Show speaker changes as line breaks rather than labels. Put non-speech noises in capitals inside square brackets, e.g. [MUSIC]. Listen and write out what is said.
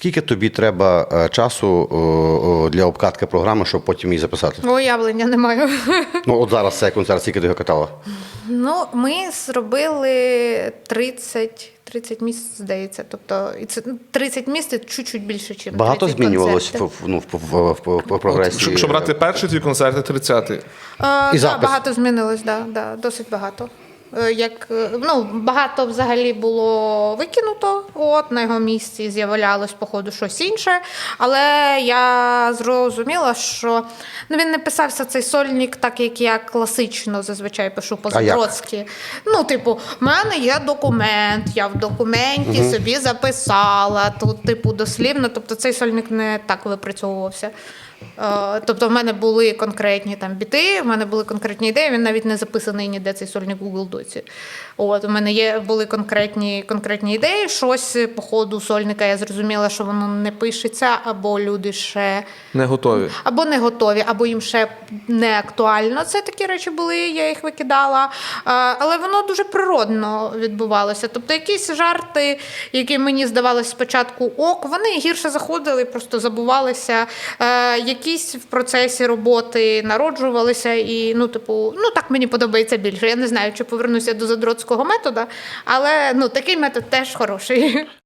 Скільки тобі треба е, часу е, е, для обкатки програми, щоб потім її записати?
Уявлення не маю. [LAUGHS]
Ну, от зараз цей концерт, скільки ти його катала?
Ну, ми зробили 30, 30 місць, здається. Тобто, і це ну, 30 місць чуть-чуть більше, ніж
Багато
30
змінювалось в, ну, в, в, в, в, в прогресі?
Щоб, якщо брати перший твій концерт, і 30-й.
Е,
І
да, багато змінилось, да, да, досить багато. Е, Як, е, ну, багато взагалі було викинуто, от на його місці з'являлось, походу, щось інше. Але я зрозуміла, що ну, він не писався цей сольник, так як я класично зазвичай пишу по-забродськи. Ну, типу, в мене є документ, я в документі собі записала. Тут, типу, дослівно. Тобто цей сольник не так випрацьовувався. Е, Тобто, в мене були конкретні там біти, в мене були конкретні ідеї. Він навіть не записаний ніде цей сольник Google Доці. От у мене є були конкретні, конкретні ідеї. Щось по ходу сольника я зрозуміла, що воно не пишеться, або люди ще
Не готові.
або не готові, або їм ще не актуально. Це такі речі були, я їх викидала. Е, Але воно дуже природно відбувалося. Тобто, якісь жарти, які мені здавалися спочатку ок, вони гірше заходили, просто забувалися. Якісь в процесі роботи народжувалися, і ну, типу, ну так мені подобається більше. Я не знаю, чи повернуся до задротського методу, але ну такий метод теж хороший.